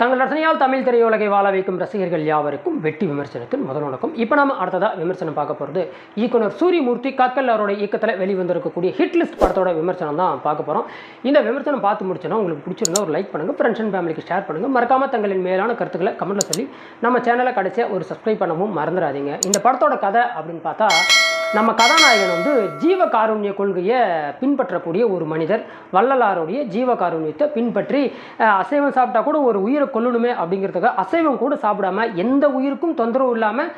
தங்கள் ரசனையால் தமிழ் திரையுலகை வாழ வைக்கும் ரசிகர்கள் யாவருக்கும் வெட்டி விமர்சனத்தின் முதல் வணக்கம். இப்போ நம்ம அடுத்ததாக விமர்சனம் பார்க்க போகிறது இயக்குனர் சூரியமூர்த்தி கக்கல் அவரோட இயக்கத்தில் வெளிவந்திருக்கக்கூடிய ஹிட் லிஸ்ட் படத்தோட விமர்சனம் தான் பார்க்க போகிறோம் இந்த விமர்சனம் பார்த்து முடிச்சோன்னா உங்களுக்கு பிடிச்சிருந்தா ஒரு லைக் பண்ணுங்கள் ஃப்ரெண்ட்ஸ் அண்ட் ஃபேமிலிக்கு ஷேர் பண்ணுங்கள் மறக்காமல் தங்களின் மேலான கருத்துக்களை கமெண்ட்டில் சொல்லி நம்ம சேனலை கடைசியாக ஒரு சப்ஸ்கிரைப் பண்ணவும் மறந்துடாதீங்க. இந்த படத்தோட கதை அப்படின்னு பார்த்தா நம்ம கதாநாயகன் வந்து ஜீவ காருண்ய கொள்கையை பின்பற்றக்கூடிய ஒரு மனிதர். வள்ளலாருடைய ஜீவ காருண்யத்தை பின்பற்றி அசைவம் சாப்பிட்டா கூட ஒரு உயிரை கொல்லணுமே அப்படிங்கிறதுக்காக அசைவம் கூட சாப்பிடாம எந்த உயிருக்கும் தொந்தரவு இல்லாமல்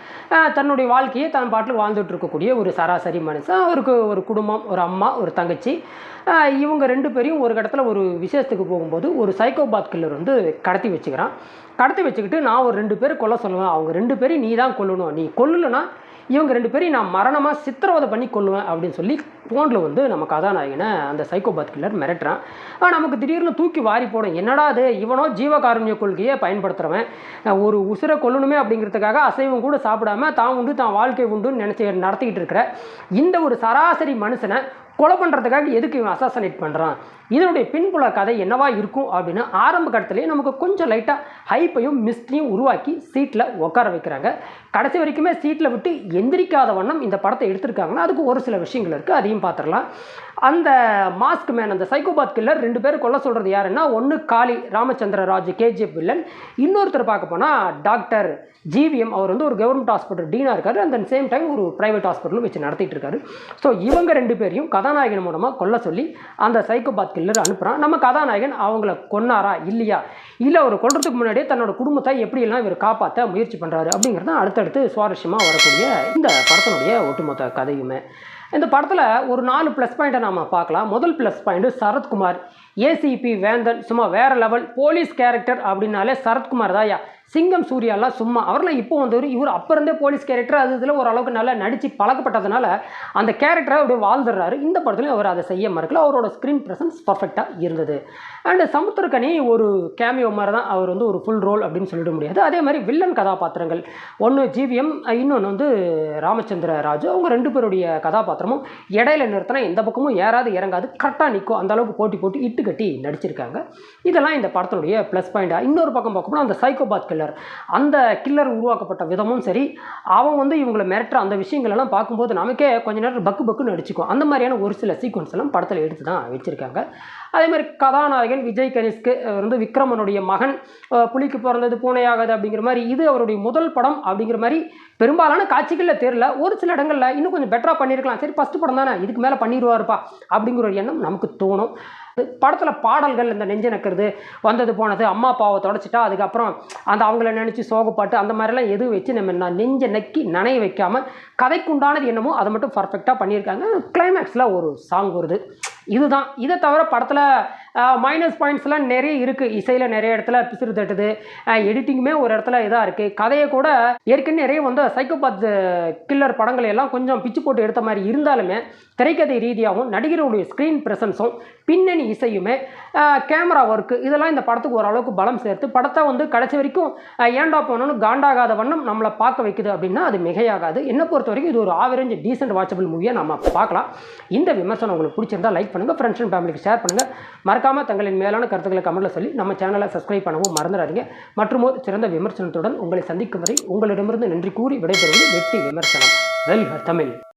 தன்னுடைய வாழ்க்கையை தன் பாட்டில் வாழ்ந்துட்டு இருக்கக்கூடிய ஒரு சராசரி மனுஷன். அவருக்கு ஒரு குடும்பம் ஒரு அம்மா ஒரு தங்கச்சி. இவங்க ரெண்டு பேரையும் ஒரு இடத்துல ஒரு விசேஷத்துக்கு போகும்போது ஒரு சைக்கோபாத் கில்லர் வந்து கடத்தி வச்சுக்கிறான். கடத்தி வச்சுக்கிட்டு நான் ஒரு ரெண்டு பேர் கொல்ல சொல்லுவேன். அவங்க ரெண்டு பேரையும் நீ தான் கொல்லணும். நீ கொல்லலைன்னா இவங்க ரெண்டு பேரையும் நான் மரணமாக சித்திரவதை பண்ணி கொல்லுவேன் அப்படின்னு சொல்லி ஃபோனில் வந்து நம்ம கதாநாயகனை அந்த சைக்கோபாத் கில்லர் மிரட்டுறான். ஆனால் நமக்கு திடீர்னு தூக்கி வாரி போடும். என்னடா அது இவனோ ஜீவகாருண்ய கொள்கையை பயன்படுத்துகிறவன் ஒரு உசுரை கொல்லணுமே அப்படிங்கிறதுக்காக அசைவம் கூட சாப்பிடாம தான் உண்டு தான் வாழ்க்கை உண்டுன்னு நினச்சி நடத்திக்கிட்டு இருக்கிற இந்த ஒரு சராசரி மனுஷனை கொலை பண்ணுறதுக்காக எதுக்கு இவன் அசாசனேட் பண்ணுறான் இதனுடைய பின்புல கதை என்னவா இருக்கும் அப்படின்னு ஆரம்ப கட்டத்திலேயே நமக்கு கொஞ்சம் லைட்டாக ஹைப்பையும் மிஸ்ட்ரியும் உருவாக்கி சீட்டில் உட்கார வைக்கிறாங்க. கடைசி வரைக்குமே சீட்டில் விட்டு எந்திரிக்காத வண்ணம் இந்த படத்தை எடுத்திருக்காங்கன்னா அதுக்கு ஒரு சில விஷயங்கள் இருக்குது அதையும் பார்த்துடலாம். அந்த மாஸ்க் மேன் அந்த சைக்கோபாத் கில்லர் ரெண்டு பேர் கொல்ல சொல்கிறது யாருன்னா ஒன்று காளி ராமச்சந்திர ராஜ் கேஜிஎஃப் வில்லன் இன்னொருத்தர் பார்க்க போனால் டாக்டர் ஜிவிஎம் அவர் வந்து ஒரு கவர்மெண்ட் ஹாஸ்பிட்டல் டீனாக இருக்காரு. அந்த சேம் டைம் ஒரு ப்ரைவேட் ஹாஸ்பிட்டலும் வச்சு நடத்திட்டு இருக்காரு. ஸோ இவங்க ரெண்டு பேரையும் கதை கதாநாயகன் மூலமாக கொல்ல சொல்லி அந்த சைக்கோபாத் கில்லர் அனுப்புகிறான் நம்ம கதாநாயகன் அவங்கள கொன்னாரா இல்லையா? இல்லை அவர் கொல்றதுக்கு முன்னாடியே தன்னோட குடும்பத்தை எப்படியெல்லாம் இவர் காப்பாற்ற முயற்சி பண்ணுறாரு அப்படிங்கிறது தான் அடுத்தடுத்து சுவாரஸ்யமாக வரக்கூடிய இந்த படத்தினுடைய ஒட்டுமொத்த கதையுமே. இந்த படத்தில் ஒரு நாலு ப்ளஸ் பாயிண்ட்டை நாம் பார்க்கலாம். முதல் ப்ளஸ் பாயிண்ட்டு சரத்குமார் ஏசிபி வேந்தன் சும்மா வேற லெவல் போலீஸ் கேரக்டர் அப்படின்னாலே சரத்குமார் தாயா சிங்கம் சூர்யாலாம் சும்மா. அவரில் இப்போ வந்தவர் இவர் அப்போ இருந்தே போலீஸ் கேரக்டர் அது இதில் ஓரளவுக்கு நல்லா நடித்து பழக்கப்பட்டதுனால அந்த கேரக்டரை அப்படியே வாழ்ந்துடுறாரு. இந்த படத்துலையும் அவர் அதை செய்ய மறுக்கல. அவரோட ஸ்க்ரீன் ப்ரெசன்ஸ் பர்ஃபெக்டாக இருந்தது. அண்டு சமுத்திரக்கனி ஒரு கேமியோ மாதிரி தான் அவர் வந்து ஒரு ஃபுல் ரோல் அப்படின்னு சொல்லிட முடியாது. அதே மாதிரி வில்லன் கதாபாத்திரங்கள். ஒன்று ஜிவிஎம் இன்னொன்று வந்து ராமச்சந்திர ராஜு. அவங்க ரெண்டு பேருடைய கதாபாத்திரமும் இடையில நிறுத்தினா எந்த பக்கமும் ஏறாது இறங்காது கரெக்டாக நிற்கும் அந்த அளவுக்கு போட்டி போட்டு இட்டு கட்டி நடிச்சிருக்காங்க. இதெல்லாம் இந்த படத்தினுடைய ப்ளஸ் பாயிண்டாக இன்னொரு பக்கம் பார்க்கணும் அந்த சைக்கோபாத்கள் கில்லர் அந்த கில்லர் உருவாக்கப்பட்ட விதமும் சரி அவன் வந்து இவங்களை மிரட்டுற அந்த விஷயங்களெல்லாம் பார்க்கும்போது நமக்கே கொஞ்ச நேரம் பக்கு பக்குன்னு அடிச்சுக்கும் அந்த மாதிரியான ஒரு சில சீக்வன்ஸ் எல்லாம் படத்தில் எடுத்து தான் வச்சுருக்காங்க. அதே மாதிரி கதாநாயகன் விஜய் கணேஷ்க்கு வந்து விக்ரமனுடைய மகன் புலிக்கு பிறந்தது பூனையாகாது அப்படிங்கிற மாதிரி இது அவருடைய முதல் படம் அப்படிங்கிற மாதிரி பெரும்பாலான காட்சிகளில் தெரில ஒரு சில இடங்களில் இன்னும் கொஞ்சம் பெட்டராக பண்ணியிருக்கலாம். சரி ஃபஸ்ட்டு படம் தானே இதுக்கு மேலே பண்ணிடுவாருப்பா அப்படிங்கிற ஒரு எண்ணம் நமக்கு தோணும். படத்தில் பாடல்கள் இந்த நெஞ்சு நக்கிறது வந்தது போனது அம்மா அப்பாவை தொடச்சிட்டா அதுக்கப்புறம் அந்த அவங்கள நினச்சி சோகப்பாட்டு அந்த மாதிரிலாம் எதுவும் வச்சு நம்ம நான் நெஞ்சை நக்கி நனைய வைக்காமல் கதைக்குண்டானது என்னமோ அதை மட்டும் பர்ஃபெக்டாக பண்ணியிருக்காங்க. கிளைமேக்ஸில் ஒரு சாங் வருது. இதுதான். இதை தவிர படத்தில் மைனஸ் பாயிண்ட்ஸ்லாம் நிறைய இருக்குது இசையில் நிறைய இடத்துல பிசுறு தட்டுது. எடிட்டிங்குமே ஒரு இடத்துல இதாக இருக்குது கதையை கூட ஏற்கனவே நிறைய வந்து சைக்கோபாத் கில்லர் படங்களை எல்லாம் கொஞ்சம் பிச்சு போட்டு எடுத்த மாதிரி இருந்தாலுமே திரைக்கதை ரீதியாகவும் நடிகருடைய ஸ்க்ரீன் ப்ரெசன்ஸும் பின்னணி இசையுமே கேமரா ஒர்க்கு இதெல்லாம் இந்த படத்துக்கு ஓரளவுக்கு பலம் சேர்த்து படத்தை வந்து கடைசி வரைக்கும் ஏண்டா ஏன்டா போனோன்னு காண்டாகாத வண்ணம் நம்மளை பார்க்க வைக்குது அப்படின்னா அது மிகையாகாது. என்னை பொறுத்த வரைக்கும் இது ஒரு ஆவரேஜ் டீசென்ட் வாட்சபிள் மூவியை நம்ம பார்க்கலாம். இந்த விமர்சனம் உங்களுக்கு பிடிச்சிருந்தா லைக் பண்ணுங்கள் ஃப்ரெண்ட்ஸ் அண்ட் ஃபேமிலிக்கு ஷேர் பண்ணுங்கள் மறக்காமல் தங்களின் மேலான கருத்துக்களை கமெண்ட்டில் சொல்லி நம்ம சேனலை சப்ஸ்கிரைப் பண்ணவும் மறந்துடாதீங்க. மற்றும் ஒரு சிறந்த விமர்சனத்துடன் உங்களை சந்திக்கும் வரை உங்களிடமிருந்து நன்றி கூறி விடைபெறுவது வெட்டி விமர்சனம். வெல்க தமிழ்.